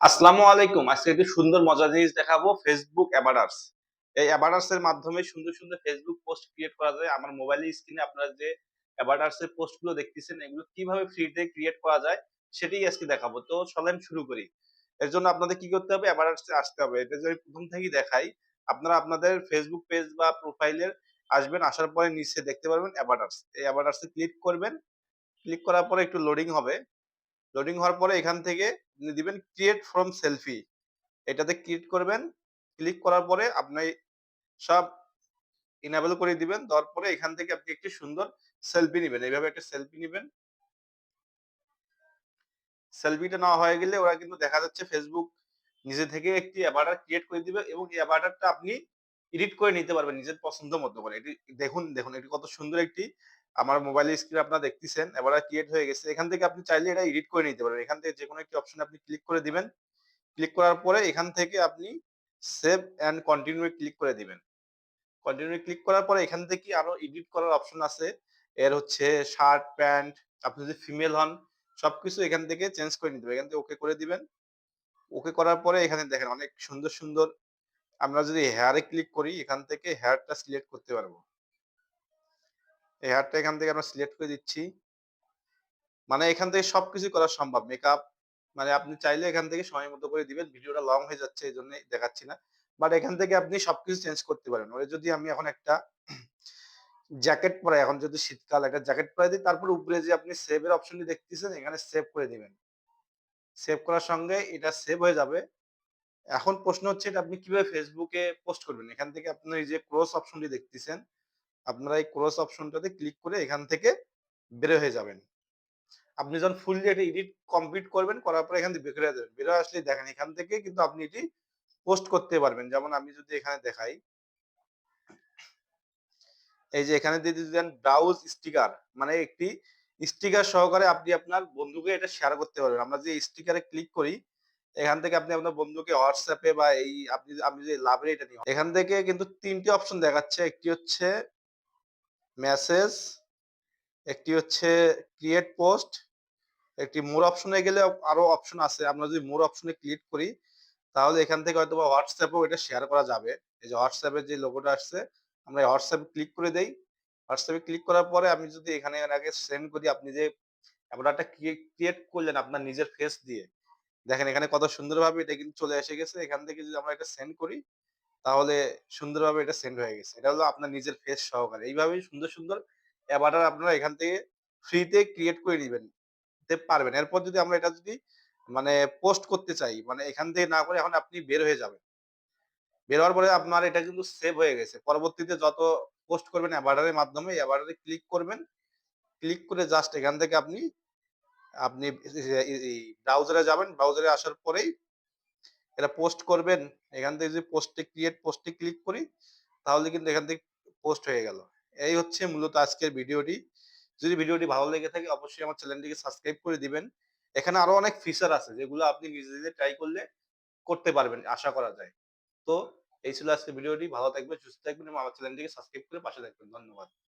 আসসালামু আলাইকুম। আজকে একটি সুন্দর মজার জিনিস দেখাবো ফেসবুক অ্যাবাডার্স এই অ্যাবাডার্স এর মাধ্যমে সুন্দর সুন্দর ফেসবুক পোস্ট ক্রিয়েট করা যায়। আমার মোবাইলের স্ক্রিনে আপনারা যে অ্যাবাডার্স এর পোস্টগুলো দেখতেছেন, এগুলো কীভাবে ফ্রিতে ক্রিয়েট করা যায়, সেটাই আজকে দেখাবো। তো চলেন শুরু করি। এর জন্য আপনাদের কি করতে হবে? অ্যাবাডার্স এ আসতে হবে। এটা যদি প্রথম থেকেই দেখাই, আপনারা আপনাদের ফেসবুক পেজ বা প্রোফাইলের আসবেন, আসার পরে নিচে দেখতে পারবেন অ্যাবাডার্স এই অ্যাবাডার্স ক্লিক করবেন। ক্লিক করার পরে একটু লোডিং হবে। লোডিং হওয়ার পরে এখান থেকে দিবেন ক্রিয়েট ফ্রম সেলফি এটাতে ক্লিক করবেন ক্লিক করার পরে আপনি সব ইনেবল করে দিবেন, দেওয়ার পরে এখান থেকে আপনি একটি সুন্দর সেলফি নেবেন। এইভাবে একটা সেলফি নেবেন। সেলফিটা না হয়ে গেলে ওরা কিন্তু দেখা যাচ্ছে ফেসবুক নিজে থেকে একটি অ্যাভাটার ক্রিয়েট করে দিবে এবং এই অ্যাভাটারটা আপনি এডিট করে নিতে পারবেন নিজের পছন্দ মতো করে। এটি দেখুন দেখুন, এটি কত সুন্দর একটি আমার মোবাইলের স্ক্রিন আপনারা দেখতেছেন অ্যাভাটার ক্রিয়েট হয়ে গেছে। এখান থেকে আপনি চাইলে এটা এডিট করে নিতে পারেন। এখান থেকে যে কোনো একটি অপশন আপনি ক্লিক করে দিবেন। ক্লিক করার পরে এখান থেকে আপনি সেভ অ্যান্ড কন্টিনিউ ক্লিক করে দিবেন। কন্টিনিউ ক্লিক করার পরে এখান থেকে আরও এডিট করার অপশন আছে। এর হচ্ছে শার্ট প্যান্ট আপনি যদি ফিমেল হন, সবকিছু এখান থেকে চেঞ্জ করে নিতে এখান থেকে ওকে করে দিবেন। ওকে করার পরে এখানে দেখেন অনেক সুন্দর সুন্দর আমরা যদি হেয়ারে ক্লিক করি, এখান থেকে হেয়ারটা সিলেক্ট করতে পারব। এই হেয়ারটা এখান থেকে আমরা সিলেক্ট করে দিচ্ছি। মানে এখান থেকে সবকিছু করা সম্ভব। মেকআপ মানে আপনি চাইলে এখান থেকে সময় মতো করে দিবেন। ভিডিওটা লং হয়ে যাচ্ছে, এই জন্য দেখাচ্ছি না। বাট এখান থেকে আপনি সবকিছু চেঞ্জ করতে পারেন। ওই যদি আমি এখন একটা জ্যাকেট পরাই, এখন যদি শীতকাল একটা জ্যাকেট পরে দিই, তারপর উপরে যে আপনি সেভ এর অপশনটি দেখতেছেন, এখানে সেভ করে দিবেন। সেভ করার সঙ্গে এটা সেভ হয়ে যাবে। এখন প্রশ্ন হচ্ছে এটা আপনি কীভাবে ফেসবুকে পোস্ট করবেন? এখান থেকে আপনি যে ক্রস অপশনটি দেখতেছেন আপনারা এই ক্রস অপশনটাতে ক্লিক করে এখান থেকে বের হয়ে যাবেন। আপনি যখন ফুললি এটা এডিট কমপ্লিট করবেন, করার পরে এখান থেকে বের হয়ে যাবেন। বের আসলে দেখেন, এখান থেকে কিন্তু আপনি এটি পোস্ট করতে পারবেন। যেমন আমি যদি এখানে দেখাই, এই যে এখানে দিয়ে দেন ব্রাউজ স্টিকার মানে একটি স্টিকার সহকারে আপনি আপনার বন্ধুকে এটা শেয়ার করতে পারবেন। আমরা যে স্টিকারে ক্লিক করি, এখান থেকে আপনি আপনার বন্ধুকে হোয়াটসঅ্যাপে বা এই আপনি, আমি যে লাভের এটা নিই, এখান থেকে কিন্তু তিনটি অপশন দেখাচ্ছে। একটি হচ্ছে মেসেজ একটি হচ্ছে ক্রিয়েট পোস্ট একটি মোর অপশনে গেলে আরও অপশন আছে। আমরা যদি মোর অপশনে ক্লিক করি, তাহলে এখান থেকে হয়তো হোয়াটসঅ্যাপেও এটা শেয়ার করা যাবে। এই যে হোয়াটসঅ্যাপের যে লোগোটা আসছে, আমরা হোয়াটসঅ্যাপে ক্লিক করে দেই। হোয়াটসঅ্যাপে ক্লিক করার পরে আমি যদি এখানে আগে সেন্ড করি, আপনি যে অ্যাপটা ক্রিয়েট করলেন আপনার নিজের ফেস দিয়ে, দেখেন এখানে কত সুন্দরভাবে এটা কিন্তু চলে এসে গেছে। এখান থেকে যদি আমরা এটা সেন্ড করি তাহলে সুন্দরভাবে এটা সেন্ড হয়ে গেছে। এটা হলো আপনার নিজের ফেস সহকারে। এইভাবেই সুন্দর সুন্দর অ্যাভাটার আপনারা এখান থেকে ফ্রিতে ক্রিয়েট করে নেবেন পারবেন। এরপর যদি আমরা এটা যদি মানে পোস্ট করতে চাই মানে এখান থেকে না করে এখন আপনি বের হয়ে যাবেন। বের হওয়ার পরে আপনার এটা কিন্তু সেভ হয়ে গেছে। পরবর্তীতে যত পোস্ট করবেন অ্যাভাটারের মাধ্যমে অ্যাভাটারে ক্লিক করবেন। ক্লিক করে জাস্ট এখান থেকে আপনি আপনি ব্রাউজারে যাবেন। ব্রাউজারে আসার পরেই এটা পোস্ট করবেন, এখান থেকে যদি পোস্টে ক্রিয়েট পোস্টে ক্লিক করি, তাহলে কিন্তু এখান থেকে পোস্ট হয়ে গেল। এই হচ্ছে মূলত আজকের ভিডিওটি। যদি ভিডিওটি ভালো লেগে থাকে, অবশ্যই আমার চ্যানেলটিকে সাবস্ক্রাইব করে দিবেন। এখানে আরও অনেক ফিচার আছে, যেগুলো আপনি নিজে নিজে ট্রাই করলে করতে পারবেন, আশা করা যায়। তো এই ছিল আজকে ভিডিওটি। ভালো থাকবেন, সুস্থ থাকবেন এবং আমার চ্যানেলটিকে সাবস্ক্রাইব করে পাশে থাকবেন। ধন্যবাদ।